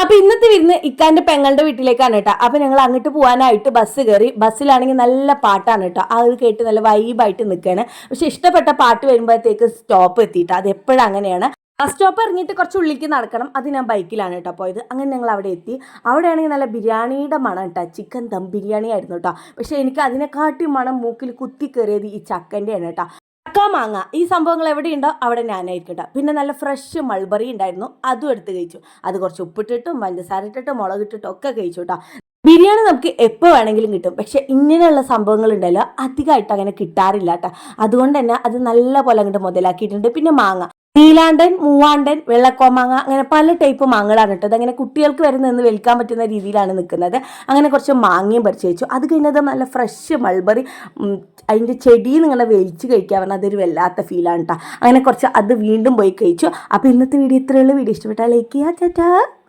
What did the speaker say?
അപ്പൊ ഇന്നത്തെ വിരുന്ന് ഇക്കാന്റെ പെങ്ങളുടെ വീട്ടിലേക്കാണ് കേട്ടോ. അപ്പൊ ഞങ്ങൾ അങ്ങോട്ട് പോകാനായിട്ട് ബസ് കയറി. ബസ്സിലാണെങ്കിൽ നല്ല പാട്ടാണ് കേട്ടോ. അത് കേട്ട് നല്ല വൈബായിട്ട് നിൽക്കുകയാണ് പക്ഷെ ഇഷ്ടപ്പെട്ട പാട്ട് വരുമ്പോഴത്തേക്ക് സ്റ്റോപ്പ് എത്തിയിട്ട്. അത് എപ്പോഴും അങ്ങനെയാണ്. ബസ് സ്റ്റോപ്പ് ഇറങ്ങിയിട്ട് കുറച്ച് ഉള്ളിലേക്ക് നടക്കണം. അത് ഞാൻ ബൈക്കിലാണ് കേട്ടോ പോയത്. അങ്ങനെ ഞങ്ങൾ അവിടെ എത്തി. അവിടെയാണെങ്കിൽ നല്ല ബിരിയാണിയുടെ മണം കേട്ടോ. ചിക്കൻ ദം ബിരിയാണി ആയിരുന്നു കേട്ടോ. പക്ഷെ എനിക്ക് അതിനെക്കാട്ടി മണം മൂക്കിൽ കുത്തി കയറിയത് ഈ ചക്കന്റെയാണ് കേട്ടോ. ചക്ക മാങ്ങ. ഈ സംഭവങ്ങൾ എവിടെയുണ്ടോ അവിടെ ഞാനായിരിക്കും കേട്ടോ. പിന്നെ നല്ല ഫ്രഷ് മൾബറി ഉണ്ടായിരുന്നു. അതും എടുത്ത് കഴിച്ചു. അത് കുറച്ച് ഉപ്പിട്ടിട്ടും പഞ്ചസാര ഇട്ടിട്ടും മുളകിട്ടിട്ടും ഒക്കെ കഴിച്ചു കേട്ടോ. ബിരിയാണി നമുക്ക് എപ്പോൾ വേണമെങ്കിലും കിട്ടും. പക്ഷേ ഇങ്ങനെയുള്ള സംഭവങ്ങൾ ഉണ്ടല്ലോ അധികമായിട്ട് അങ്ങനെ കിട്ടാറില്ല കേട്ടോ. അതുകൊണ്ട് തന്നെ അത് നല്ല പോലെ അങ്ങോട്ട് മുതലാക്കിയിട്ടുണ്ട്. പിന്നെ മാങ്ങ. നീലാണ്ടൻ മൂവാണ്ടൻ വെള്ളക്കോമാങ്ങ അങ്ങനെ പല ടൈപ്പ് മാങ്ങകളാണ് കേട്ടോ. അങ്ങനെ കുട്ടികൾക്ക് വരെ നിന്ന് വിൽക്കാൻ പറ്റുന്ന രീതിയിലാണ് നിൽക്കുന്നത്. അങ്ങനെ കുറച്ച് മാങ്ങയും പറിച്ച് വെച്ചു അത് കഴിഞ്ഞത് നല്ല ഫ്രഷ് മൾബറി അതിന്റെ ചെടി നിങ്ങളെ വലിച്ചു കഴിക്കാൻ പറഞ്ഞാൽ അതൊരു വല്ലാത്ത ഫീലാണ് കേട്ടോ അങ്ങനെ കുറച്ച് അത് വീണ്ടും പോയി കഴിച്ചു. അപ്പോൾ ഇന്നത്തെ വീഡിയോ ഇത്രയുള്ള വീഡിയോ ഇഷ്ടപ്പെട്ടാൽ ലൈക്ക് ചെയ്യാ ചേട്ടാ